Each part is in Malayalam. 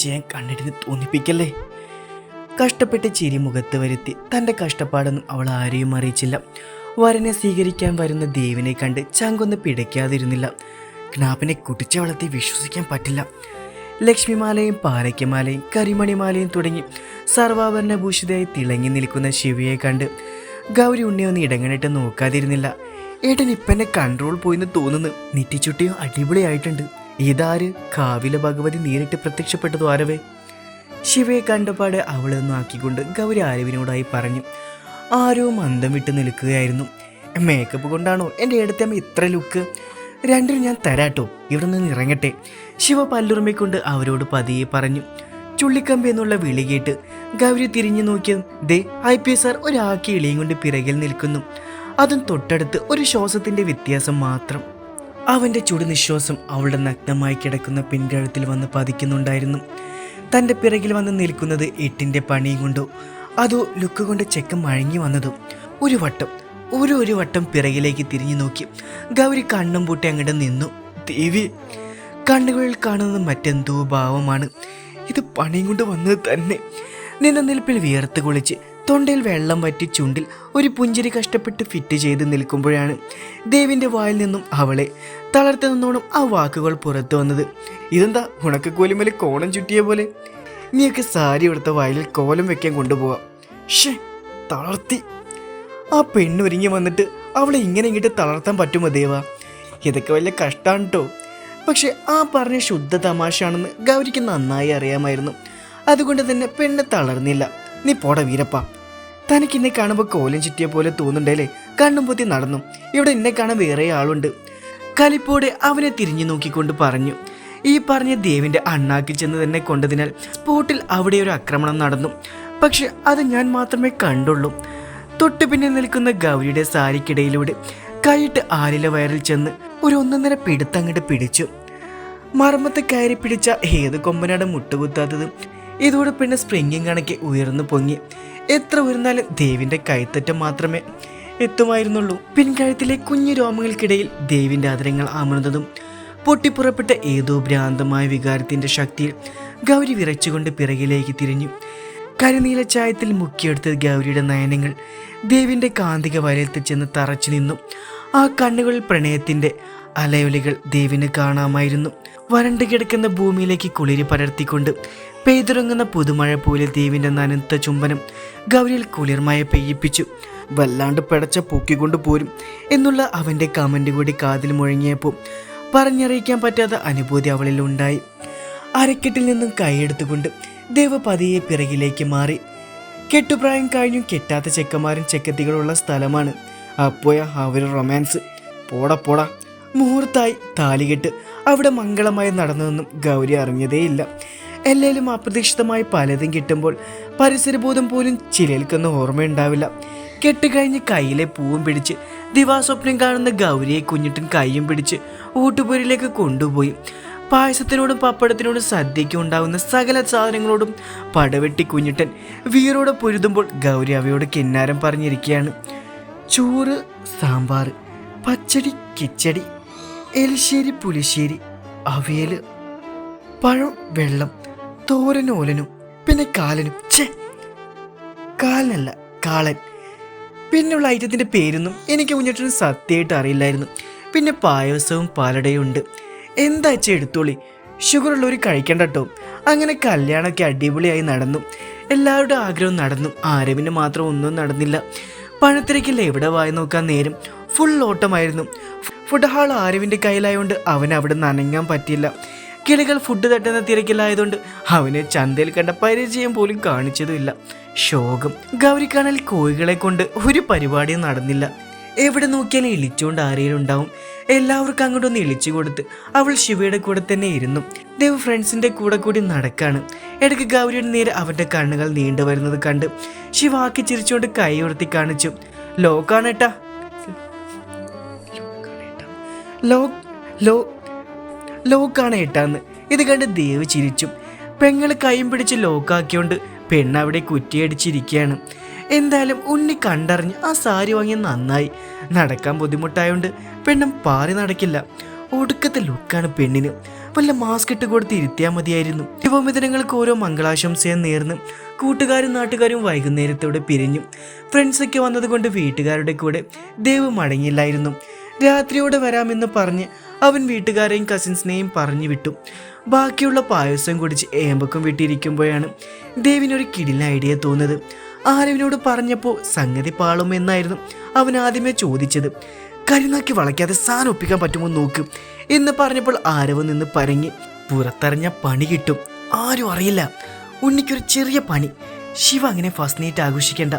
ചെയ്യാൻ കണ്ണിട്ടിന് തോന്നിപ്പിക്കല്ലേ? കഷ്ടപ്പെട്ട് ചിരി മുഖത്ത് വരുത്തി തന്റെ കഷ്ടപ്പാടൊന്നും അവൾ ആരെയും അറിയിച്ചില്ല. വരനെ സ്വീകരിക്കാൻ വരുന്ന ദേവിനെ കണ്ട് ചങ്കൊന്ന് പിടയ്ക്കാതിരുന്നില്ല. ജ്ഞാപിനെ കുട്ടിച്ച വളർത്തി വിശ്വസിക്കാൻ പറ്റില്ല. ലക്ഷ്മിമാലയും പാലയ്ക്കമാലയും കരിമണിമാലയും തുടങ്ങി സർവാഭരണഭൂഷിതയായി തിളങ്ങി നിൽക്കുന്ന ശിവയെ കണ്ട് ഗൗരി ഉണ്ണി ഒന്ന് ഇടങ്ങണിട്ട് നോക്കാതിരുന്നില്ല. ഏട്ടൻ ഇപ്പന്നെ കൺട്രോൾ പോയിന്ന് തോന്നുന്നു. നെറ്റിച്ചുട്ടിയും അടിപൊളിയായിട്ടുണ്ട്. ഇതാര് കാവിലെ ഭഗവതി നേരിട്ട് പ്രത്യക്ഷപ്പെട്ടതു ആരവേ? ശിവയെ കണ്ടപാട് അവളെ ആക്കിക്കൊണ്ട് ഗൗരി ആരവിനോടായി പറഞ്ഞു ആരോ മന്ദം വിട്ട് നിൽക്കുകയായിരുന്നു. മേക്കപ്പ് കൊണ്ടാണോ എന്റെ അടുത്തമ്മ ഇത്ര ലുക്ക് രണ്ടിനും ഞാൻ തരാട്ടോ ഇവിടെ നിന്ന് ഇറങ്ങട്ടെ. ശിവ പല്ലുറുമ്പിക്കൊണ്ട് അവരോട് പതിയെ പറഞ്ഞു ചുള്ളിക്കമ്പി എന്നുള്ള വിളി കേട്ട് ഗൗരി തിരിഞ്ഞു നോക്കിയത് ദേ ഐ പി എസ് ആർ ഒരാക്കി ഇളിയും കൊണ്ട് പിറകിൽ നിൽക്കുന്നു. അതും തൊട്ടടുത്ത് ഒരു ശ്വാസത്തിന്റെ വ്യത്യാസം മാത്രം. അവന്റെ ചുടുനിശ്വാസം അവളുടെ നഗ്നമായി കിടക്കുന്ന പിൻകഴുത്തിൽ വന്ന് പതിക്കുന്നുണ്ടായിരുന്നു. തന്റെ പിറകിൽ വന്ന് നിൽക്കുന്നത് എട്ടിന്റെ പണിയും കൊണ്ടോ അതോ ലുക്ക് കൊണ്ട് ചെക്കൻ മഴങ്ങി വന്നതോ? ഒരു വട്ടം ഒരു ഒരു വട്ടം പിറകിലേക്ക് തിരിഞ്ഞു നോക്കി ഗൗരി കണ്ണും പൂട്ടി അങ്ങോട്ട് നിന്നു. ദേവി കണ്ണുകളിൽ കാണുന്നത് മറ്റെന്തോ ഭാവമാണ്. ഇത് പണിയും കൊണ്ട് വന്നത് തന്നെ. നിന്ന നിൽപ്പിൽ വിയർത്ത് കുളിച്ച് തൊണ്ടയിൽ വെള്ളം വറ്റി ചുണ്ടിൽ ഒരു പുഞ്ചിരി കഷ്ടപ്പെട്ട് ഫിറ്റ് ചെയ്ത് നിൽക്കുമ്പോഴാണ് ദേവിന്റെ വായിൽ നിന്നും അവളെ തളർത്തി നിന്നോണം ആ വാക്കുകൾ പുറത്തു വന്നത്. ഇതെന്താ? ഉണക്ക ഉണക്കക്കോലിമേലെ കോണം ചുറ്റിയ പോലെ. നീയൊക്കെ സാരി എടുത്ത വായിൽ കോലം വെക്കാൻ കൊണ്ടുപോവാം. ഷേ തളർത്തി. ആ പെണ്ണൊരുങ്ങി വന്നിട്ട് അവളെ ഇങ്ങനെ ഇങ്ങോട്ട് തളർത്താൻ പറ്റുമോ ദേവ? ഇതൊക്കെ വലിയ കഷ്ടമാണ് കേട്ടോ പക്ഷേ ആ പറഞ്ഞ ശുദ്ധ തമാശയാണെന്ന് ഗൗരിക്ക് നന്നായി അറിയാമായിരുന്നു. അതുകൊണ്ട് തന്നെ പെണ്ണ് തളർന്നില്ല. നീ പോട വീരപ്പ. തനിക്ക് എന്നെ കാണുമ്പോൾ കോലം ചുറ്റിയ പോലെ തോന്നുന്നുണ്ടല്ലേ? കണ്ണും പൊത്തി നടന്നു. ഇവിടെ എന്നെ കാണാൻ വേറെ ആളുണ്ട്. കലിപ്പോടെ അവനെ തിരിഞ്ഞു നോക്കിക്കൊണ്ട് പറഞ്ഞു ഈ പറഞ്ഞ ദേവിന്റെ അണ്ണാക്കിൽ ചെന്ന് തന്നെ കൊണ്ടതിനാൽ സ്പോട്ടിൽ അവിടെ ഒരു ആക്രമണം നടന്നു. പക്ഷെ അത് ഞാൻ മാത്രമേ കണ്ടുള്ളൂ. തൊട്ടു പിന്നെ നിൽക്കുന്ന ഗൗരിയുടെ സാരിക്കിടയിലൂടെ കൈയിട്ട് ആലില വയറിൽ ചെന്ന് ഒരു ഒന്നൊന്നര പിടുത്തങ്ങോട്ട് പിടിച്ചു. മർമ്മത്ത് കയറി പിടിച്ച ഏത് കൊമ്പനാട് മുട്ടുകുത്താത്തത്? ഇതോടെ പിന്നെ സ്പ്രിങ്ങിങ് കണക്കെ ഉയർന്നു പൊങ്ങി. എത്ര ഉയർന്നാലും ദേവിന്റെ കൈത്തറ്റം മാത്രമേ എത്തുമായിരുന്നുള്ളൂ. പിൻകഴുത്തിലെ കുഞ്ഞു രോമങ്ങൾക്കിടയിൽ ദേവിന്റെ ആദരങ്ങൾ അമർന്നതും പൊട്ടിപ്പുറപ്പെട്ട ഏതോ ഭ്രാന്തമായ വികാരത്തിന്റെ ശക്തിയിൽ ഗൗരി വിറച്ചുകൊണ്ട് പിറകിലേക്ക് തിരിഞ്ഞു. കരിനീല ചായത്തിൽ മുക്കിയെടുത്ത ഗൗരിയുടെ നയനങ്ങൾ ദേവിന്റെ കാന്തിക വലയത്തിൽ ചെന്ന് തറച്ചു നിന്നു. ആ കണ്ണുകളിൽ പ്രണയത്തിന്റെ അലയൊലികൾ ദേവിന് കാണാമായിരുന്നു. വരണ്ടു കിടക്കുന്ന ഭൂമിയിലേക്ക് കുളിരി പടർത്തിക്കൊണ്ട് പെയ്തിറങ്ങുന്ന പുതുമഴ പോലെ ദേവിന്റെ നനുത്ത ചുംബനം ഗൗരിയിൽ കുളിർമയ പെയ്യിപ്പിച്ചു. വല്ലാണ്ട് പിടച്ച പൊക്കിക്കൊണ്ട് പോരും എന്നുള്ള അവന്റെ കമന്റ് കൂടി കാതിൽ മുഴങ്ങിയപ്പോൾ പറഞ്ഞറിയിക്കാൻ പറ്റാത്ത അനുഭൂതി അവളിൽ ഉണ്ടായി. അരക്കെട്ടിൽ നിന്നും കൈയെടുത്തുകൊണ്ട് ദേവ പതിയെ പിറകിലേക്ക് മാറി. കെട്ടുപ്രായം കഴിഞ്ഞും കെട്ടാത്ത ചെക്കന്മാരും ചെക്കത്തികളുള്ള സ്ഥലമാണ്. അപ്പോയാ അവർ റൊമാൻസ് പോടാ പോടാ. മുഹൂർത്തായി താലികെട്ട് അവിടെ മംഗളമായി നടന്നതെന്നും ഗൗരി അറിഞ്ഞതേയില്ല. എല്ലാവരും അപ്രതീക്ഷിതമായി പലതും കിട്ടുമ്പോൾ പരിസരബോധം പോലും ചിലൽക്കുന്ന ഓർമ്മയുണ്ടാവില്ല. കെട്ടുകഴിഞ്ഞ് കയ്യിലെ പൂവും പിടിച്ച് ദിവാസ്വപ്നം കാണുന്ന ഗൗരിയെ കുഞ്ഞിട്ടൻ കൈയും പിടിച്ച് ഊട്ടുപുരിലേക്ക് കൊണ്ടുപോയി. പായസത്തിനോടും പപ്പടത്തിനോടും സദ്യയ്ക്കും ഉണ്ടാകുന്ന സകല സാധനങ്ങളോടും പടവെട്ടി കുഞ്ഞിട്ടൻ വീറോടെ പൊരുതുമ്പോൾ ഗൗരി അവയോട് കിന്നാരം പറഞ്ഞിരിക്കുകയാണ്. ചോറ് സാമ്പാർ പച്ചടി കിച്ചടി എലിശ്ശേരി പുലിശ്ശേരി അവിയൽ പഴം വെള്ളം തോരനോലനും പിന്നെ കാലനും. ഛേ കാലനല്ല കാളൻ. പിന്നെയുള്ള ഐറ്റത്തിന്റെ പേരൊന്നും എനിക്ക് കുഞ്ഞിട്ടിന് സത്യമായിട്ട് അറിയില്ലായിരുന്നു. പിന്നെ പായസവും പാലടയും ഉണ്ട്. എന്താ വെച്ചാൽ എടുത്തോളി? ഷുഗർ ഉള്ളവർ കഴിക്കണ്ട കേട്ടോ അങ്ങനെ കല്യാണമൊക്കെ അടിപൊളിയായി നടന്നു. എല്ലാവരുടെ ആഗ്രഹവും നടന്നു. ആരവിന് മാത്രം ഒന്നും നടന്നില്ല. പണത്തിരക്കില്ല എവിടെ വായി നോക്കാൻ നേരം? ഫുൾ ഓട്ടമായിരുന്നു. ഫുഡ് ഹാൾ ആരവിന്റെ കയ്യിലായതുകൊണ്ട് അവന് അവിടെ നനങ്ങാൻ പറ്റില്ല കിളികൾ ഫുഡ് തട്ടുന്ന തിരക്കിലായതുകൊണ്ട് അവന് ചന്തയിൽ കണ്ട പരിചയം പോലും കാണിച്ചതുമില്ല. ശോകം ഗൗരിക്കാണൽ കോഴികളെ കൊണ്ട് ഒരു പരിപാടിയും നടന്നില്ല. എവിടെ നോക്കിയാലും ഇളിച്ചുകൊണ്ട് ആരെയും ഉണ്ടാവും. എല്ലാവർക്കും അങ്ങോട്ടൊന്ന് ഇളിച്ചു കൊടുത്ത് അവൾ ശിവയുടെ കൂടെ തന്നെ ഇരുന്നു. ദേവ് ഫ്രണ്ട്സിന്റെ കൂടെ കൂടി നടക്കാണ്. ഇടയ്ക്ക് ഗൗരിയുടെ നേരെ അവന്റെ കണ്ണുകൾ നീണ്ടു വരുന്നത് കണ്ട് ശിവ ആക്കി ചിരിച്ചുകൊണ്ട് കൈ ഉയർത്തി കാണിച്ചു. ലോക്കാണേട്ടാ ലോ ലോ ലോക്കാണ് ഏട്ടാന്ന്. ഇത് കണ്ട് ദേവ് ചിരിച്ചു പെങ്ങൾ കൈയും പിടിച്ച് ലോക്കാക്കിയോണ്ട് പെണ്ണ് അവിടെ കുറ്റിയടിച്ചിരിക്കുകയാണ് എന്തായാലും ഉണ്ണി കണ്ടറിഞ്ഞ് ആ സാരി വാങ്ങി നന്നായി. നടക്കാൻ ബുദ്ധിമുട്ടായോണ്ട് പെണ്ണും പാറി നടക്കില്ല. ഒടുക്കത്തെ ലുക്കാണ് പെണ്ണിന്. വല്ല മാസ്ക് ഇട്ട് കൊടുത്ത് ഇരുത്തിയാൽ മതിയായിരുന്നു. ശിവമിതനങ്ങൾക്ക് ഓരോ മംഗളാശംസയും നേർന്ന് കൂട്ടുകാരും നാട്ടുകാരും വൈകുന്നേരത്തോടെ പിരിഞ്ഞു. ഫ്രണ്ട്സൊക്കെ വന്നതുകൊണ്ട് വീട്ടുകാരുടെ കൂടെ ദേവ് മടങ്ങിയില്ലായിരുന്നു. രാത്രിയോടെ വരാമെന്ന് പറഞ്ഞ് അവൻ വീട്ടുകാരെയും കസിൻസിനെയും പറഞ്ഞു വിട്ടു. ബാക്കിയുള്ള പായസം കുടിച്ച് ഏമ്പക്കം വിട്ടിരിക്കുമ്പോഴാണ് ദേവിനൊരു കിടിൽ ഐഡിയ തോന്നുന്നത് ആരവിനോട് പറഞ്ഞപ്പോൾ സംഗതി പാളും എന്നായിരുന്നു അവൻ ആദ്യമേ ചോദിച്ചത്. കരുനാക്കി വളയ്ക്കാതെ സാധനം ഒപ്പിക്കാൻ പറ്റുമോ നോക്ക് എന്ന് പറഞ്ഞപ്പോൾ ആരവ് നിന്ന് പരങ്ങി പുറത്തറിഞ്ഞ പണി കിട്ടും. ആരും അറിയില്ല. ഉണ്ണിക്കൊരു ചെറിയ പണി. ശിവ അങ്ങനെ ഫസ്റ്റ് നൈറ്റ് ആഘോഷിക്കേണ്ട.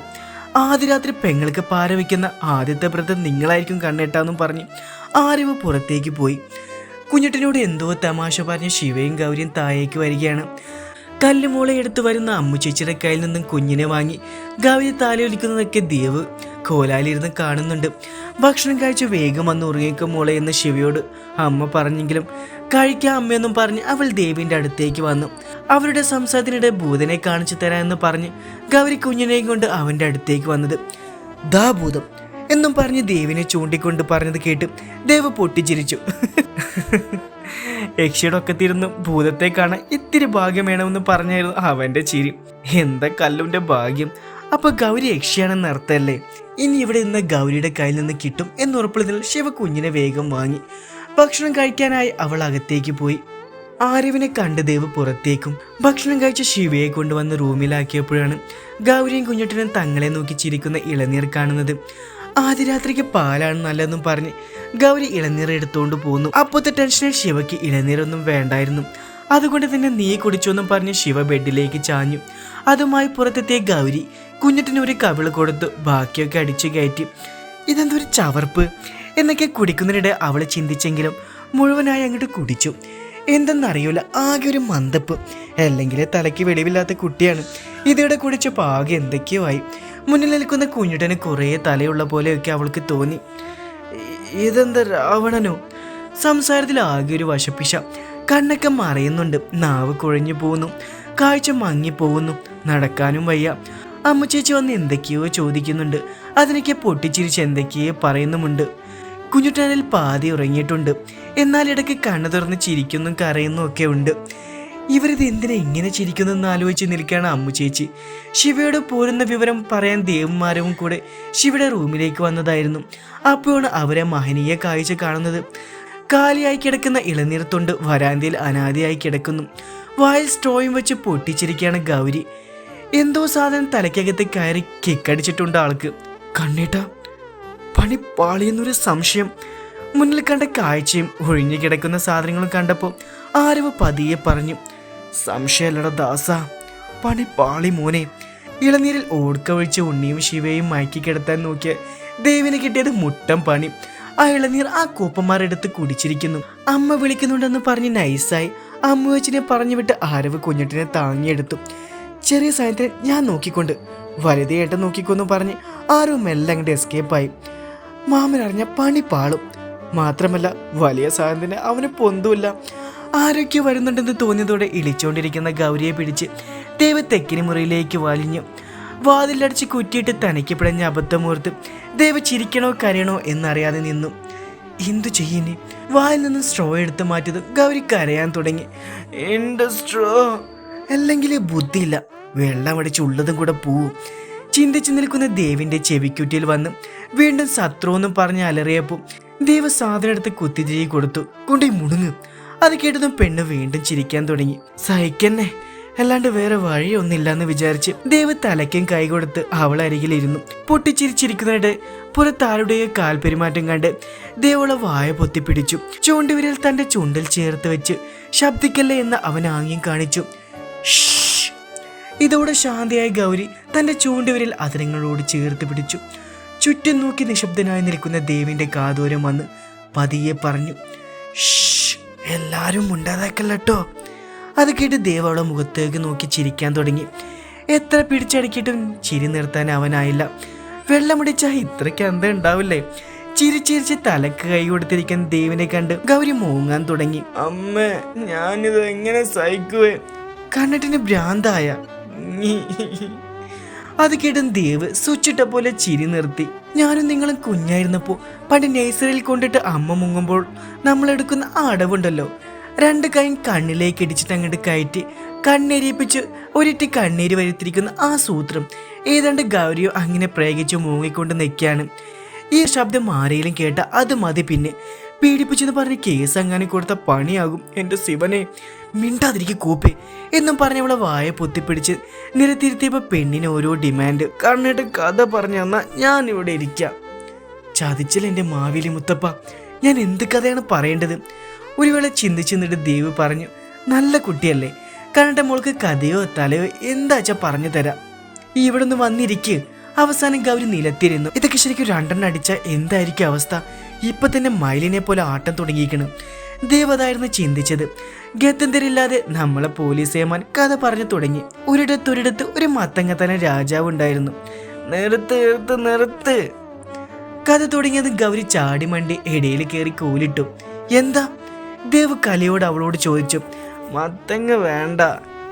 ആദ്യ രാത്രി പെങ്ങൾക്ക് പാര വയ്ക്കുന്ന ആദ്യത്തെ വ്രതം നിങ്ങളായിരിക്കും കണ്ണേട്ടാന്നും പറഞ്ഞ് ആരവ് പുറത്തേക്ക് പോയി. കുഞ്ഞിട്ടിനോട് എന്തോ തമാശ പറഞ്ഞ് ശിവയും ഗൗരിയും താഴേക്ക് വരികയാണ്. കല്ലുമോളെ എടുത്തു വരുന്ന അമ്മു ചേച്ചിയുടെ കയ്യിൽ നിന്നും കുഞ്ഞിനെ വാങ്ങി ഗൗരി താലയൊലിക്കുന്നതൊക്കെ ദേവ് കോലാലിരുന്ന് കാണുന്നുണ്ട്. ഭക്ഷണം കഴിച്ച് വേഗം വന്ന് ഉറങ്ങിക്കും മോളെ എന്ന് ശിവയോട് അമ്മ പറഞ്ഞെങ്കിലും കഴിക്കാം അമ്മയെന്നും പറഞ്ഞ് അവൾ ദേവിന്റെ അടുത്തേക്ക് വന്നു. അവരുടെ സംസാരത്തിനിടെ ഭൂതനെ കാണിച്ചു തരാമെന്ന് പറഞ്ഞ് ഗൗരി കുഞ്ഞിനെയും കൊണ്ട് അവന്റെ അടുത്തേക്ക് വന്നത്. ദാ ഭൂതം എന്നും പറഞ്ഞ് ദേവിനെ ചൂണ്ടിക്കൊണ്ട് പറഞ്ഞത് കേട്ട് ദേവ് പൊട്ടിച്ചിരിച്ചു. യക്ഷിയുടെ ഒക്കത്തിരുന്ന് ഭൂതത്തെ കാണാൻ ഇത്തിരി ഭാഗ്യം വേണമെന്ന് പറഞ്ഞായിരുന്നു അവന്റെ ചിരി. എന്താ കല്ലുന്റെ ഭാഗ്യം? അപ്പൊ ഗൗരി യക്ഷിയാണെന്ന് അർത്ഥമല്ലേ ഇനി ഇവിടെ നിന്ന് ഗൗരിയുടെ കയ്യിൽ നിന്ന് കിട്ടും എന്നുറപ്പുള്ളതിൽ ശിവ കുഞ്ഞിനെ വേഗം വാങ്ങി. ഭക്ഷണം കഴിക്കാനായി അവൾ അകത്തേക്ക് പോയി. ആരവിനെ കണ്ട് ദേവ് പുറത്തേക്കും. ഭക്ഷണം കഴിച്ച ശിവയെ കൊണ്ടുവന്ന് റൂമിലാക്കിയപ്പോഴാണ് ഗൗരിയും കുഞ്ഞുട്ടനും തങ്ങളെ നോക്കി ചിരിക്കുന്ന ഇളനീർ കാണുന്നത്. ആദ്യ രാത്രിക്ക് പാലാണ് നല്ലതെന്നും പറഞ്ഞ് ഗൗരി ഇളനീർ എടുത്തുകൊണ്ട് പോന്നു. അപ്പോഴത്തെ ടെൻഷനിൽ ശിവയ്ക്ക് ഇളനീരൊന്നും വേണ്ടായിരുന്നു. അതുകൊണ്ട് തന്നെ നീ കുടിച്ചോന്നും പറഞ്ഞ് ശിവ ബെഡിലേക്ക് ചാഞ്ഞു. അതുമായി പുറത്തെത്തിയ ഗൗരി കുഞ്ഞിട്ടിന് ഒരു കവിൾ കൊടുത്തു ബാക്കിയൊക്കെ അടിച്ചു കയറ്റി. ഇതെന്തൊരു ചവർപ്പ്? എന്നൊക്കെ കുടിക്കുന്നതിനിടെ അവൾ ചിന്തിച്ചെങ്കിലും മുഴുവനായി അങ്ങോട്ട് കുടിച്ചു. എന്തെന്നറിയൂല ആകെ ഒരു മന്ദപ്പ്. അല്ലെങ്കിൽ തലയ്ക്ക് വെളിവില്ലാത്ത കുട്ടിയാണ്. ഇതിവിടെ കുടിച്ചപ്പോൾ പാകെ എന്തൊക്കെയോ ആയി. മുന്നിൽ നിൽക്കുന്ന കുഞ്ഞുടന് കുറേ തലയുള്ള പോലെയൊക്കെ അവൾക്ക് തോന്നി. ഇതെന്താ രാവണനോ? സംസാരത്തിൽ ആകെ ഒരു വശപ്പിശ. കണ്ണൊക്കെ മറയുന്നുണ്ട്. നാവ് കുഴഞ്ഞു പോകുന്നു. കാഴ്ച മങ്ങിപ്പോകുന്നു. നടക്കാനും വയ്യ. അമ്മ ചേച്ചി വന്ന് എന്തൊക്കെയോ ചോദിക്കുന്നുണ്ട്. അതിനൊക്കെ പൊട്ടിച്ചിരിച്ച് എന്തൊക്കെയോ പറയുന്നുമുണ്ട്. കുഞ്ഞുട്ടനിൽ പാതി ഉറങ്ങിയിട്ടുണ്ട്. എന്നാൽ ഇടയ്ക്ക് കണ്ണു തുറന്ന് ചിരിക്കുന്നു കരയുന്നു ഒക്കെ ഉണ്ട്. ഇവരിത് എന്തിനാ ഇങ്ങനെ ചിരിക്കുന്നെന്ന് ആലോചിച്ച് നിൽക്കുകയാണ് അമ്മു ചേച്ചി. ശിവയോട് പോരുന്ന വിവരം പറയാൻ ദേവന്മാരും കൂടെ ശിവയുടെ റൂമിലേക്ക് വന്നതായിരുന്നു. അപ്പോഴാണ് അവരെ മഹനീയ കാഴ്ച കാണുന്നത്. കാലിയായി കിടക്കുന്ന ഇളനീർത്തുണ്ട് വരാന്തയിൽ അനാദിയായി കിടക്കുന്നു. വായിൽ സ്ട്രോയും വെച്ച് പൊട്ടിച്ചിരിക്കുകയാണ് ഗൗരി. എന്തോ സാധനം തലയ്ക്കകത്ത് കയറി കിക്കടിച്ചിട്ടുണ്ട് ആൾക്ക്. കണ്ണീട്ട പണി പാളിയെന്നൊരു സംശയം. മുന്നിൽ കണ്ട കാഴ്ചയും ഒഴിഞ്ഞു കിടക്കുന്ന സാധനങ്ങളും കണ്ടപ്പോൾ ആരവ് പതിയെ പറഞ്ഞു സംശയമല്ലട ദാസ പണി പാളി മോനെ. ഇളനീരിൽ ഓടുക്കവഴിച്ച് ഉണ്ണിയും ശിവയും മയക്കി കിടത്താൻ നോക്കിയ ദേവിന് കിട്ടിയത് മുട്ടം പണി. ആ ഇളനീർ ആ കൂപ്പന്മാരെടുത്ത് കുടിച്ചിരിക്കുന്നു. അമ്മ വിളിക്കുന്നുണ്ടെന്ന് പറഞ്ഞ് നൈസായി അമ്മുവച്ചിനെ പറഞ്ഞു വിട്ട് ആരവ് കുഞ്ഞിട്ടിനെ താങ്ങിയെടുത്തു. ചെറിയ സാധനത്തിന് ഞാൻ നോക്കിക്കൊണ്ട് വലുതായിട്ട് നോക്കിക്കൊന്നു പറഞ്ഞ് ആരോ മെല്ലെ അങ്ങോട്ട് എസ്കേപ്പായി മാമൻ അറിഞ്ഞ പണി പാളും. മാത്രമല്ല വലിയ സാധനത്തിന് അവന് പൊന്തുമില്ല. ആരൊക്കെ വരുന്നുണ്ടെന്ന് തോന്നിയതോടെ ഇളിച്ചുകൊണ്ടിരിക്കുന്ന ഗൗരിയെ പിടിച്ച് ദേവ് തെക്കിനി മുറിയിലേക്ക് വലിഞ്ഞു. വാതിലടച്ച് കുറ്റിയിട്ട് തനിക്ക് പിടഞ്ഞ അബദ്ധമോർത്ത് ദേവ് ചിരിക്കണോ കരയണോ എന്നറിയാതെ നിന്നു. എന്തു ചെയ്യുന്നേ വായിൽ നിന്ന് സ്ട്രോ എടുത്തു മാറ്റിയതും ഗൗരി കരയാൻ തുടങ്ങി. എന്റെ സ്ട്രോ? അല്ലെങ്കിൽ ബുദ്ധിയില്ല. വെള്ളം അടിച്ച് ഉള്ളതും കൂടെ പോവും. ചിന്തിച്ചു നിൽക്കുന്ന ദേവിന്റെ ചെവിക്കുറ്റിയിൽ വന്ന് വീണ്ടും ശത്രു എന്നും പറഞ്ഞ് അലറിയപ്പോൾ ദേവ് സാധനം കുത്തിതിരി കൊടുത്തു. കൊണ്ടേ മുടുങ്ങ് അത് കേട്ടതും പെണ്ണ് വീണ്ടും ചിരിക്കാൻ തുടങ്ങി. സഹിക്കന്നെ. അല്ലാണ്ട് വേറെ വഴിയൊന്നില്ലെന്ന് വിചാരിച്ച് ദേവ് തലയ്ക്കും കൈ കൊടുത്ത് അവളരികിലിരുന്നു. പൊട്ടിച്ചിരിച്ചിരിക്കുന്നതിനിടെ പുറത്താരുടെയോ കാൽപെരുമാറ്റം കണ്ട് ദേവളെ വായ പൊത്തിപ്പിടിച്ചു. ചൂണ്ടുവിരൽ തന്റെ ചുണ്ടിൽ ചേർത്ത് വെച്ച് ശബ്ദിക്കല്ലേ എന്ന് അവൻ ആംഗ്യം കാണിച്ചു. ഇതോടെ ശാന്തിയായ ഗൗരി തന്റെ ചൂണ്ടുവിരൽ അതിരങ്ങളോട് ചേർത്ത് പിടിച്ചു. ചുറ്റും നോക്കി നിശബ്ദനായി നിൽക്കുന്ന ദേവിന്റെ കാതോരം വന്ന് പതിയെ പറഞ്ഞു എല്ലാവരും എല്ലാരും ഉണ്ടാതാക്കല്ലോ അത് കേട്ട് ദേവ് അവളെ മുഖത്തേക്ക് നോക്കി ചിരിക്കാൻ തുടങ്ങി. എത്ര പിടിച്ചടക്കിയിട്ടും ചിരി നിർത്താൻ അവനായില്ല. വെള്ളമടിച്ച ഇത്രയ്ക്ക് എന്താ ഉണ്ടാവില്ലേ? ചിരിച്ചിരിച്ച് തലക്ക് കൈ കൊടുത്തിരിക്കുന്ന ദേവിനെ കണ്ട് ഗൗരി മൂങ്ങാൻ തുടങ്ങി. അമ്മ ഞാനിത് എങ്ങനെ സഹിക്കുവേ? കണ്ണിട്ടിന് ഭ്രാന്തായ. അത് കേട്ടും ദേവ് സ്വിച്ചിട്ട പോലെ ചിരി നിർത്തി. ഞാനും നിങ്ങളും കുഞ്ഞായിരുന്നപ്പോൾ പണ്ട് നേഴ്സറിയിൽ കൊണ്ടിട്ട് അമ്മ മുങ്ങുമ്പോൾ നമ്മൾ എടുക്കുന്ന അടവുണ്ടല്ലോ. രണ്ട് കൈയും കണ്ണിലേക്ക് ഇടിച്ചിട്ട് അങ്ങോട്ട് കയറ്റി കണ്ണെരിയിപ്പിച്ച് ഒരിറ്റ് കണ്ണീര് വരുത്തിരിക്കുന്ന ആ സൂത്രം ഏതാണ്ട് ഗൗരിയോ അങ്ങനെ പ്രയോഗിച്ച് മൂങ്ങിക്കൊണ്ട് നിൽക്കുകയാണ് ഈ ശബ്ദം ആരെങ്കിലും കേട്ട അത് മതി പിന്നെ. പീഡിപ്പിച്ചെന്ന് പറഞ്ഞ് കേസ് അങ്ങനെ കൊടുത്ത പണിയാകും എന്റെ ശിവനെ. മിണ്ടാതിരിക്കും കൂപ്പി. എന്നും പറഞ്ഞ് അവളെ വായ പൊത്തിപ്പിടിച്ച് നിരത്തിരുത്തിയപ്പോൾ പെണ്ണിന് ഓരോ ഡിമാൻഡ്. കണ്ണിട്ട് കഥ പറഞ്ഞു തന്നാൽ ഞാൻ ഇവിടെ ഇരിക്കാം. ചതിച്ചില്ല എന്റെ മാവേലി മുത്തപ്പ ഞാൻ എന്ത് കഥയാണ് പറയേണ്ടത്? ഒരു വേള ചിന്തിച്ചു നിന്നിട്ട് ദേവ് പറഞ്ഞു നല്ല കുട്ടിയല്ലേ. കണ്ട മോൾക്ക് കഥയോ തലയോ എന്താച്ചാ പറഞ്ഞു തരാം? ഇവിടെ ഒന്ന് വന്നിരിക്ക്. അവസാനം ഗൗരി നിലത്തിരുന്നു. ഇതൊക്കെ ശരിക്കും രണ്ടെണ്ണം അടിച്ചാൽ എന്തായിരിക്കും അവസ്ഥ? ഇപ്പൊ തന്നെ മയിലിനെ പോലെ ആട്ടം തുടങ്ങിയിരിക്കണം. ദേവതായിരുന്നു ചിന്തിച്ചത്. ഗത്യന്തരില്ലാതെ നമ്മളെ പോലീസ് ഏമാൻ കഥ പറഞ്ഞു തുടങ്ങി. ഒരിടത്തൊരിടത്ത് ഒരു മത്തങ്ങത്തന രാജാവ് ഉണ്ടായിരുന്നു. നിർത്ത് നിർത്ത് നിർത്ത്. കഥ തുടങ്ങിയത് ഗൗരി ചാടി മണ്ടി ഇടയിൽ കയറി കൂലിട്ടു. എന്താ? ദേവ് കലയോട് അവളോട് ചോദിച്ചു. മത്തങ്ങ വേണ്ട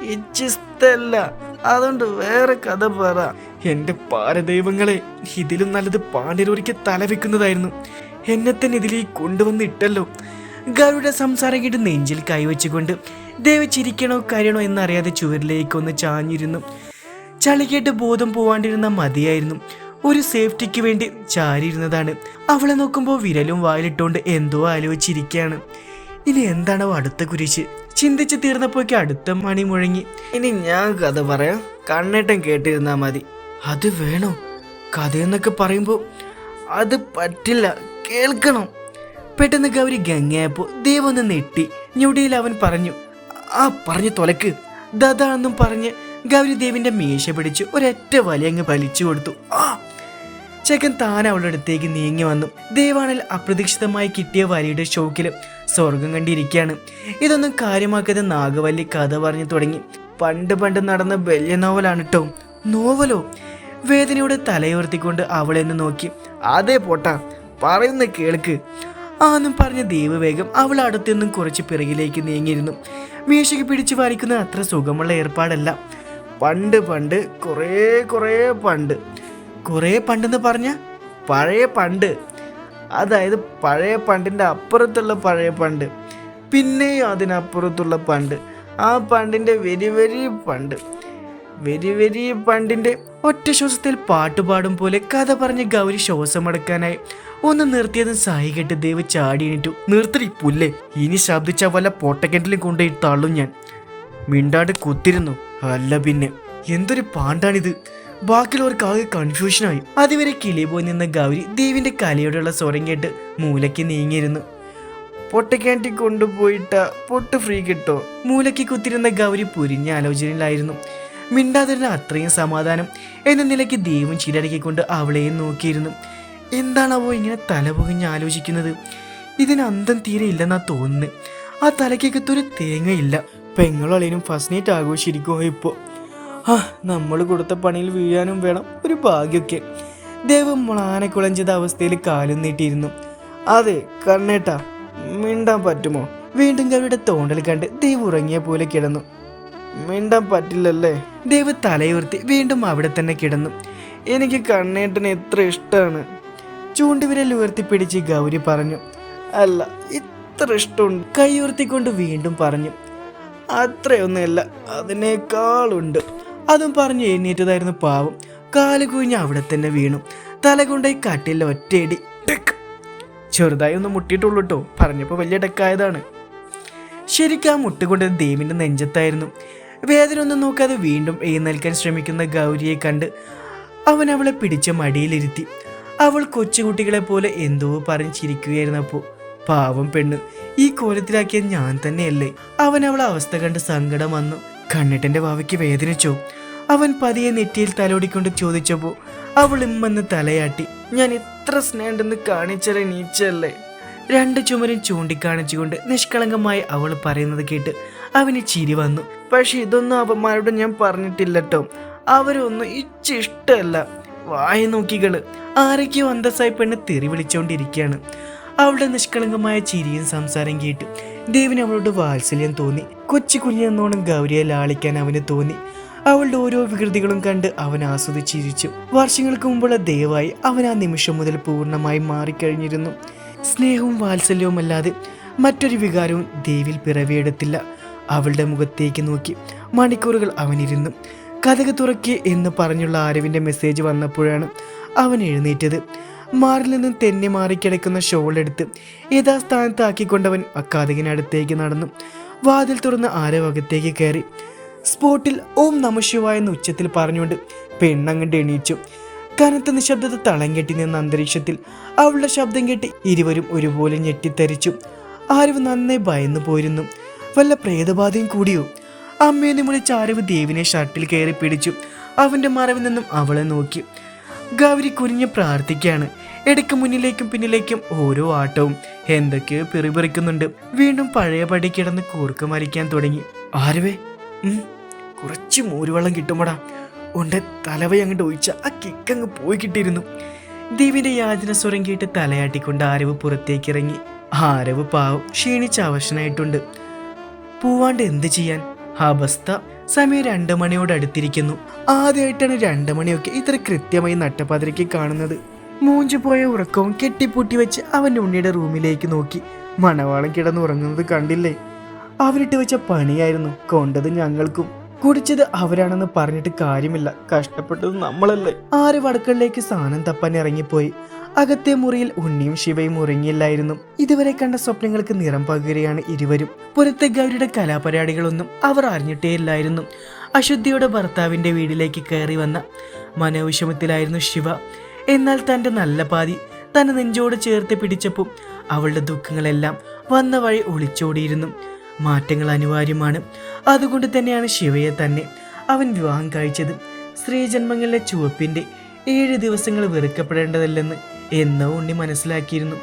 ഇച്ചിഷ്ടല്ല അതുകൊണ്ട് വേറെ കഥ പറ. എന്റെ പാരദൈവങ്ങളെ ഇതിലും നല്ലത് പാണ്ഡ്യരൂരിക്ക് തല വെക്കുന്നതായിരുന്നു എന്നെ തന്നെ ഇതിലേക്ക് കൊണ്ടുവന്ന് ഗൗരിയുടെ സംസാരം കേട്ട് നെഞ്ചിൽ കൈവച്ചുകൊണ്ട് ദേവ് ചിരിക്കണോ കരയണോ എന്നറിയാതെ ചുവരിലേക്ക് ഒന്ന് ചാഞ്ഞിരുന്നു. ചളി കേട്ട് ബോധം പോവാണ്ടിരുന്ന മതിയായിരുന്നു. ഒരു സേഫ്റ്റിക്ക് വേണ്ടി ചാരിയിരുന്നതാണ്. അവളെ നോക്കുമ്പോൾ വിരലും വായിലിട്ടുകൊണ്ട് എന്തോ ആലോചിച്ചിരിക്കുകയാണ് ഇനി എന്താണോ അടുത്ത കുരിശ്? ചിന്തിച്ച് തീർന്നപ്പോഴേക്ക് അടുത്ത മണി മുഴങ്ങി. ഇനി ഞാൻ കഥ പറയാം. കണ്ണേട്ടം കേട്ടിരുന്നാ മതി. അത് വേണോ? കഥയെന്നൊക്കെ പറയുമ്പോൾ അത് പറ്റില്ല. കേൾക്കണം. പെട്ടെന്ന് ഗൗരി ഗംഗയായപ്പോ ദേവൊന്ന് നെട്ടി ഞൊടിയിൽ അവൻ പറഞ്ഞു ആ പറഞ്ഞു തൊലക്ക്. ദതാന്നും പറഞ്ഞ് ഗൗരി ദേവിന്റെ മീശ പിടിച്ച് ഒരൊറ്റ വലിയങ്ങ് വലിച്ചു കൊടുത്തു. ആ ചെക്കൻ താൻ അവളുടെ അടുത്തേക്ക് നീങ്ങി വന്നു. ദേവാണിൽ അപ്രതീക്ഷിതമായി കിട്ടിയ വലിയുടെ ഷോക്കിൽ സ്വർഗം കണ്ടിരിക്കുകയാണ്. ഇതൊന്നും കാര്യമാക്കാതെ നാഗവല്ലി കഥ പറഞ്ഞു തുടങ്ങി. പണ്ട് പണ്ട് നടന്ന വലിയ നോവലാണ് കേട്ടോ നോവലോ? വേദനയോടെ തലയുയർത്തിക്കൊണ്ട് അവളെന്ന് നോക്കി. അതേ പോട്ടാ പറയുന്ന കേൾക്ക്. ആന്നും പറഞ്ഞ ദൈവവേഗം അവൾ അടുത്തുനിന്നും കുറച്ച് പിറകിലേക്ക് നീങ്ങിയിരുന്നു. മീശയ്ക്ക് പിടിച്ചു വലിക്കുന്ന അത്ര സുഖമുള്ള ഏർപ്പാടല്ല. പണ്ട് പണ്ട് കുറേ കുറേ പണ്ട്. കുറേ പണ്ടെന്ന് പറഞ്ഞ പഴയ പണ്ട്. അതായത് പഴയ പണ്ടിന്റെ അപ്പുറത്തുള്ള പഴയ പണ്ട്. പിന്നെയും അതിനപ്പുറത്തുള്ള പണ്ട്. ആ പണ്ടിന്റെ വെരി വെരി പണ്ട്. വെരി വെരി പണ്ടിന്റെ ഒറ്റ ശ്വാസത്തിൽ പാട്ടുപാടും പോലെ കഥ പറഞ്ഞ് ഗൗരി ശ്വാസമടക്കാനായി ഒന്ന് നിർത്തിയതും സായി കെട്ട് ദേവ് ചാടി എണീറ്റു. നിർത്തടി പുല്ലേ. ഇനി ശബ്ദിച്ച വല്ല പൊട്ടക്കെട്ടിലും കൊണ്ടുപോയി തള്ളും ഞാൻ. മിണ്ടാട് കുത്തിരുന്നു. അല്ല പിന്നെ. എന്തൊരു പാണ്ടാണിത്. ബാക്കിയുള്ളവർക്ക് ആകെ കൺഫ്യൂഷനായി അതുവരെ കിളി പോയി നിന്ന ഗൗരി ദേവിന്റെ കലയോടുള്ള സ്വരം കേട്ട് മൂലയ്ക്ക് നീങ്ങിയിരുന്നു. പൊട്ടക്കാന്റി കൊണ്ടുപോയിട്ട പൊട്ട് ഫ്രീ കിട്ടോ? മൂലയ്ക്ക് കുത്തിരുന്ന ഗൗരി പുരിഞ്ഞ ആലോചനയിലായിരുന്നു. മിണ്ടാതിരുന്ന അത്രയും സമാധാനം എന്ന നിലയ്ക്ക് ദൈവം ചിലടക്കിക്കൊണ്ട് അവളെയും നോക്കിയിരുന്നു. എന്താണാവോ ഇങ്ങനെ തല പുകഞ്ഞ് ആലോചിക്കുന്നത്? ഇതിന് അന്തം തീരെ ഇല്ലെന്നാ തോന്നുന്നു. ആ തലയ്ക്കകത്തൊരു തേങ്ങയില്ല പെങ്ങളളിനും ഫസ്നേറ്റ് നൈറ്റ് ആഘോഷിരിക്കുമോ ഇപ്പോൾ ആ നമ്മൾ കൊടുത്ത പണിയിൽ വീഴാനും വേണം. ഒരു ഭാഗ്യമൊക്കെ ദേവം കുളഞ്ചത അവസ്ഥയിൽ കാലും നീട്ടിയിരുന്നു. അതെ കണ്ണേട്ടാ മിണ്ടാൻ പറ്റുമോ? വീണ്ടും കവിയുടെ തോണ്ടൽ കണ്ട് ദൈവം ഉറങ്ങിയ പോലെ കിടന്നു. മിണ്ടാൻ പറ്റില്ലല്ലേ? ദേവ് തലയുയർത്തി വീണ്ടും അവിടെ തന്നെ കിടന്നു. എനിക്ക് കണ്ണേട്ടനെ എത്ര ഇഷ്ടമാണ് ചൂണ്ടുവിരൽ ഉയർത്തിപ്പിടിച്ച് ഗൗരി പറഞ്ഞു അല്ല ഇത്ര ഇഷ്ടമുണ്ട്. കൈയുർത്തിക്കൊണ്ട് വീണ്ടും പറഞ്ഞു അത്രയൊന്നുമല്ല അതിനേക്കാളുണ്ട്. അതും പറഞ്ഞ് എഴുന്നേറ്റതായിരുന്നു പാവം. കാൽ കുഞ്ഞ് അവിടെ തന്നെ വീണു. തല കൊണ്ടായി കട്ടില്ല ഒറ്റയടി. ചെറുതായി ഒന്ന് മുട്ടിയിട്ടുള്ളൂ കേട്ടോ പറഞ്ഞപ്പോൾ വലിയ ടെക്കായതാണ്. ശരിക്കും ആ മുട്ടുകൊണ്ട് ദേവിന്റെ നെഞ്ചത്തായിരുന്നു. വേദന ഒന്നും നോക്കാതെ വീണ്ടും എഴുന്നേൽക്കാൻ ശ്രമിക്കുന്ന ഗൗരിയെ കണ്ട് അവൻ അവളെ പിടിച്ച മടിയിലിരുത്തി. അവൾ കൊച്ചുകുട്ടികളെ പോലെ എന്തോ പറഞ്ഞ് ചിരിക്കുകയായിരുന്നപ്പോൾ പാവം പെണ്ണ് ഈ കോലത്തിലാക്കിയ ഞാൻ തന്നെയല്ലേ? അവൻ അവളെ അവസ്ഥ കണ്ട് സങ്കടം വന്നു. കണ്ണിട്ടന്റെ വാവയ്ക്ക് വേദനിച്ചോ? അവൻ പതിയെ നെറ്റിയിൽ തലോടിക്കൊണ്ട് ചോദിച്ചപ്പോൾ അവൾ ഇമ്മെന്ന് തലയാട്ടി ഞാൻ എത്ര സ്നേഹമുണ്ടെന്ന് കാണിച്ചറേ നീച്ചല്ലേ? രണ്ട് ചുമരും ചൂണ്ടിക്കാണിച്ചുകൊണ്ട് നിഷ്കളങ്കമായി അവൾ പറയുന്നത് കേട്ട് അവന് ചിരി വന്നു. പക്ഷെ ഇതൊന്നും അവന്മാരോട് ഞാൻ പറഞ്ഞിട്ടില്ലട്ടോ. അവരൊന്നും ഇച്ചിഷ്ടല്ല വായി നോക്കികൾ ആരൊക്കെയോ അന്തസ്സായി പെണ്ണ് തെറി വിളിച്ചുകൊണ്ടിരിക്കുകയാണ് അവളുടെ നിഷ്കളങ്കമായ ചിരിയും സംസാരം കേട്ട് ദേവിന് അവളോട് വാത്സല്യം തോന്നി. കൊച്ചു കുഞ്ഞെന്നോണം ഗൗരിയെ ലാളിക്കാൻ അവന് തോന്നി. അവളുടെ ഓരോ വികൃതികളും കണ്ട് അവൻ ആസ്വദിച്ചിരിച്ചു വർഷങ്ങൾക്ക് മുമ്പുള്ള ദയവായി അവൻ ആ നിമിഷം മുതൽ പൂർണമായി മാറിക്കഴിഞ്ഞിരുന്നു. സ്നേഹവും വാത്സല്യവും അല്ലാതെ മറ്റൊരു വികാരവും ദേവിൽ പിറവിയെടുത്തില്ല. അവളുടെ മുഖത്തേക്ക് നോക്കി. മണിക്കൂറുകൾ അവനിരുന്നു. കഥക തുറക്കി എന്ന് പറഞ്ഞുള്ള ആരവിന്റെ മെസ്സേജ് വന്നപ്പോഴാണ് അവൻ എഴുന്നേറ്റത്. മാറിൽ നിന്നും തെന്നി മാറിക്കിടക്കുന്ന ഷോളെടുത്ത് യഥാസ്ഥാനത്താക്കിക്കൊണ്ടവൻ ആ കഥകിനടുത്തേക്ക് നടന്നു. വാതിൽ തുറന്ന് ആരവ് അകത്തേക്ക് കയറി. സ്പോട്ടിൽ ഓം നമശിവായ എന്ന ഉച്ചത്തിൽ പറഞ്ഞുകൊണ്ട് പെണ്ണങ്ങണ്ട് എണീച്ചു. കനത്ത നിശബ്ദത തളം കെട്ടി നിന്ന അന്തരീക്ഷത്തിൽ അവളുടെ ശബ്ദം കേട്ട് ഇരുവരും ഒരുപോലെ ഞെട്ടിത്തരിച്ചു. ആരവ് നന്നായി ഭയന്നു പോയിരുന്നു വല്ല പ്രേതബാധയും കൂടിയോ? അമ്മയെന്ന് വിളിച്ച് ആരവ് ദേവിനെ ഷർട്ടിൽ കയറി പിടിച്ചു. അവന്റെ മറവിൽ നിന്നും അവളെ നോക്കി. ഗൗരി കുനിഞ്ഞ് പ്രാർത്ഥിക്കുകയാണ് ഇടയ്ക്ക് മുന്നിലേക്കും പിന്നിലേക്കും ഓരോ ആട്ടവും. എന്തൊക്കെയോ പിറിപിറിക്കുന്നുണ്ട് വീണ്ടും പഴയ പടി കിടന്ന് കൂർക്ക് മരിക്കാൻ തുടങ്ങി. ആരവേ? കുറച്ച് മോരുവെള്ളം കിട്ടുമടാ. ഉണ്ട് തലവ അങ്ങോട്ട് ഒഴിച്ച ആ കിക്കങ്ങ് പോയി കിട്ടിയിരുന്നു. ദേവിന്റെ യാചന സ്വരം കേട്ട് തലയാട്ടിക്കൊണ്ട് ആരവ് പുറത്തേക്ക് ഇറങ്ങി ആരവ് പാവം ക്ഷീണിച്ച് അവശനായിട്ടുണ്ട്. പോവാണ്ട് എന്ത് ചെയ്യാൻ? അവസ്ഥ സമയം രണ്ടു മണിയോട് അടുത്തിരിക്കുന്നു. ആദ്യമായിട്ടാണ് രണ്ടു മണിയൊക്കെ ഇത്ര കൃത്യമായി നട്ടപ്പാതിരയ്ക്ക് കാണുന്നത്. മൂഞ്ചു പോയ ഉറക്കവും കെട്ടിപ്പൂട്ടി വെച്ച് അവന്റെ ഉണ്ണിയുടെ റൂമിലേക്ക് നോക്കി. മണവാളം കിടന്നുറങ്ങുന്നത് കണ്ടില്ലേ? അവരിട്ട് വെച്ച പണിയായിരുന്നു കൊണ്ടത് ഞങ്ങൾക്കും. കുടിച്ചത് അവരാണെന്ന് പറഞ്ഞിട്ട് കാര്യമില്ല. കഷ്ടപ്പെട്ടത് നമ്മളല്ലേ? ആര് വടക്കളിലേക്ക് സാധനം തപ്പാൻ ഇറങ്ങിപ്പോയി. അകത്തെ മുറിയിൽ ഉണ്ണിയും ശിവയും ഉറങ്ങിയില്ലായിരുന്നു. ഇതുവരെ കണ്ട സ്വപ്നങ്ങൾക്ക് നിറം പകരുകയാണ് ഇരുവരും. പുറത്തെ ഗൗരിയുടെ കലാപരിപാടികളൊന്നും അവർ അറിഞ്ഞിട്ടേയില്ലായിരുന്നു. അശുദ്ധിയുടെ ഭർത്താവിന്റെ വീട്ടിലേക്ക് കയറി വന്ന മനോവിഷമത്തിലായിരുന്നു ശിവ. എന്നാൽ തന്റെ നല്ല പാതി തന്നെ നെഞ്ചോട് ചേർത്ത് പിടിച്ചപ്പോൾ അവളുടെ ദുഃഖങ്ങളെല്ലാം വന്ന വഴി ഒളിച്ചോടിയിരുന്നു. മാറ്റങ്ങൾ അനിവാര്യമാണ്. അതുകൊണ്ട് തന്നെയാണ് ശിവയെ തന്നെ അവൻ വിവാഹം കഴിച്ചത്. സ്ത്രീജന്മങ്ങളിലെ ചുവപ്പിന്റെ ഏഴ് ദിവസങ്ങൾ വെറുക്കപ്പെടേണ്ടതല്ലെന്ന് എന്നോ ഉണ്ണി മനസ്സിലാക്കിയിരുന്നു.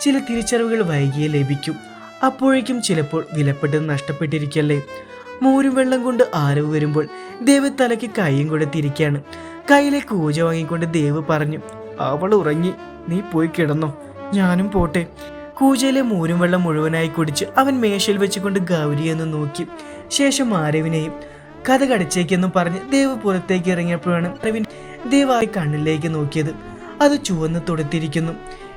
ചില തിരിച്ചറിവുകൾ വൈകിയേ ലഭിക്കും. അപ്പോഴേക്കും ചിലപ്പോൾ വിലപ്പെട്ടത് നഷ്ടപ്പെട്ടിരിക്കല്ലേ? മോരും വെള്ളം കൊണ്ട് ആരവ് വരുമ്പോൾ ദേവ് തലയ്ക്ക് കൈയും കൊടുത്തിരിക്കുകയാണ്. കയ്യിലെ കൂജ വാങ്ങിക്കൊണ്ട് ദേവ് പറഞ്ഞു അവൾ ഉറങ്ങി നീ പോയി കിടന്നോ. ഞാനും പോട്ടെ. കൂജയിലെ മോരും വെള്ളം മുഴുവനായി കുടിച്ച് അവൻ മേശയിൽ വെച്ചുകൊണ്ട് ഗൗരിയെന്ന് നോക്കി. ശേഷം ആരവിനെയും കഥ കടിച്ചേക്കെന്നും പറഞ്ഞ് ദേവ് പുറത്തേക്ക് ഇറങ്ങിയപ്പോഴാണ് രവിൻ ദേവായി കണ്ണിലേക്ക് നോക്കിയത്. അത് ചുവന്ന് തൊടുത്തിരിക്കുന്നു.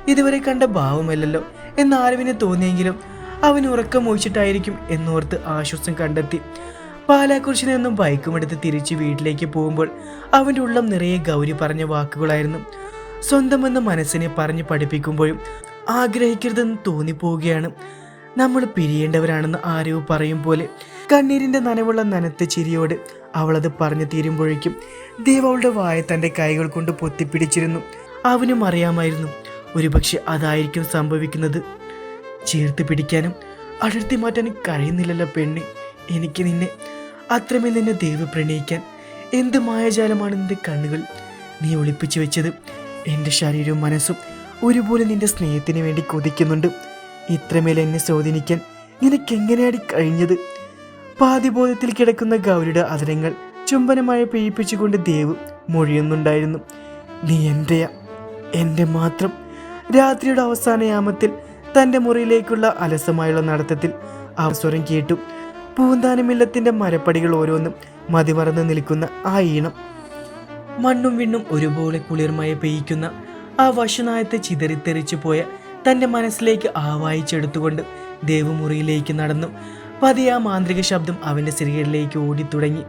ഇതുവരെ കണ്ട ഭാവമല്ലല്ലോ. എന്ന് ആരവിന് തോന്നിയെങ്കിലും അവൻ ഉറക്കം ഒഴിച്ചിട്ടായിരിക്കും എന്നോർത്ത് ആശ്വാസം കണ്ടെത്തി. പാലാക്കുറിശിൽ നിന്നും ബൈക്കുമെടുത്ത് തിരിച്ച് വീട്ടിലേക്ക് പോകുമ്പോൾ അവന്റെ ഉള്ളം നിറയെ ഗൗരി പറഞ്ഞ വാക്കുകളായിരുന്നു. സ്വന്തമെന്ന് മനസ്സിനെ പറഞ്ഞ് പഠിപ്പിക്കുമ്പോഴും ആഗ്രഹിക്കരുതെന്ന് തോന്നിപ്പോവുകയാണ്. നമ്മൾ പിരിയേണ്ടവരാണെന്ന് ആരോ പറയും പോലെ കണ്ണീരിന്റെ നനവുള്ള നനത്ത ചിരിയോട് അവളത് പറഞ്ഞു തീരുമ്പോഴേക്കും ദേവ് അവളുടെ വായ തന്റെ കൈകൾ കൊണ്ട് പൊത്തിപ്പിടിച്ചിരുന്നു. അവനും അറിയാമായിരുന്നു. ഒരുപക്ഷെ അതായിരിക്കും സംഭവിക്കുന്നത്. ചേർത്ത് പിടിക്കാനും അടർത്തി മാറ്റാനും കഴിയുന്നില്ലല്ലോ പെണ്ണ്. എനിക്ക് നിന്നെ അത്രമേൽ നിന്നെ ദേവ് പ്രണയിക്കാൻ എന്ത് മായജാലമാണ് നിന്റെ കണ്ണുകൾ? നീ ഒളിപ്പിച്ചു വെച്ചത് എന്റെ ശരീരവും മനസ്സും ഒരുപോലെ നിന്റെ സ്നേഹത്തിന് വേണ്ടി കൊതിക്കുന്നുണ്ട്. ഇത്രമേൽ എന്നെ സ്വാധീനിക്കാൻ നിനക്കെങ്ങനെയാടി കഴിഞ്ഞത്? പാതിബോധത്തിൽ കിടക്കുന്ന ഗൗരിയുടെ അതിരങ്ങൾ ചുംബനമായി പെയ്യിപ്പിച്ചുകൊണ്ട് ദേവ് മൊഴിയുന്നുണ്ടായിരുന്നു. നീ എന്റെയാ എന്റെ മാത്രം. രാത്രിയുടെ അവസാനയാമത്തിൽ തന്റെ മുറിയിലേക്കുള്ള അലസമായുള്ള നടത്തത്തിൽ സ്വരം കേട്ടു. പൂന്താനമില്ലത്തിന്റെ മരപ്പടികൾ ഓരോന്നും മതിമറന്ന് നിൽക്കുന്ന ആ ഈണം. മണ്ണും വിണ്ണും ഒരുപോലെ കുളിർമയ പെയ്യിക്കുന്ന ആ വശുനായത്തെ ചിതറിത്തെറിച്ചു പോയ തന്റെ മനസ്സിലേക്ക് ആവായിച്ചെടുത്തുകൊണ്ട് ദേവമുറിയിലേക്ക് നടന്നു. പതിയെ ആ മാന്ത്രിക ശബ്ദം അവന്റെ സിറികളിലേക്ക് ഓടിത്തുടങ്ങി.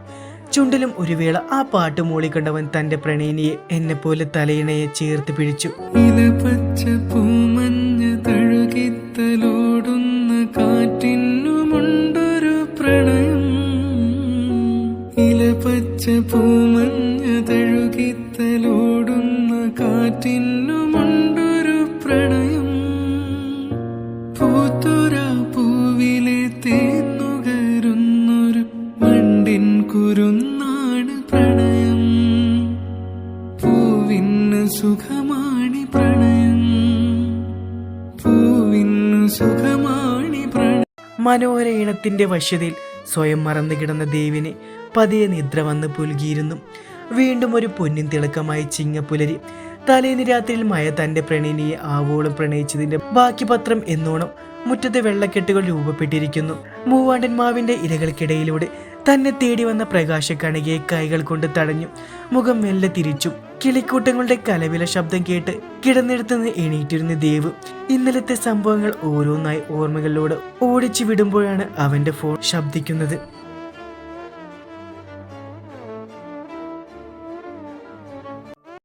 ചുണ്ടിലും ഒരു വേള ആ പാട്ട് മൂളിക്കണ്ടവൻ തന്റെ പ്രണയിനിയെ എന്നെ പോലെ തലയിണയെ ചേർത്ത് പിടിച്ചു. തഴുകിത്തലോടുന്ന കാറ്റിനുമുണ്ടൊരു പ്രണയം. ഇലപച്ച പൂമഞ്ഞ തഴുകിത്തലോടുന്ന കാറ്റിനുമുണ്ടൊരു മനോഹര ഇണത്തിന്റെ വശ്യതയിൽ സ്വയം മറന്നു കിടന്ന ദേവിനെ പതിയെ നിദ്ര വന്ന് പുലുകിയിരുന്നു വീണ്ടും ഒരു പൊന്നിൻ തിളക്കമായി ചിങ്ങപ്പുലരി തലേന്ന് രാത്രിയിൽ മയ തന്റെ പ്രണയിനിയെ ആവോളം പ്രണയിച്ചതിന്റെ ബാക്കി പത്രം എന്നോണം മുറ്റത്തെ വെള്ളക്കെട്ടുകൾ രൂപപ്പെട്ടിരിക്കുന്നു. മൂവാണ്ടൻ മാവിന്റെ ഇലകൾക്കിടയിലൂടെ തന്നെ തേടി വന്ന പ്രകാശക്കണികയെ കൈകൾ കൊണ്ട് തടഞ്ഞു. മുഖം മെല്ലെ തിരിച്ചു. കിളിക്കൂട്ടങ്ങളുടെ കലവില ശബ്ദം കേട്ട് കിടന്നിടത്ത് എണീറ്റിരുന്ന ദേവ് ഇന്നലത്തെ സംഭവങ്ങൾ ഓരോന്നായി ഓർമ്മകളിലൂടെ ഓടിച്ചു വിടുമ്പോഴാണ് അവന്റെ ഫോൺ ശബ്ദിക്കുന്നത്.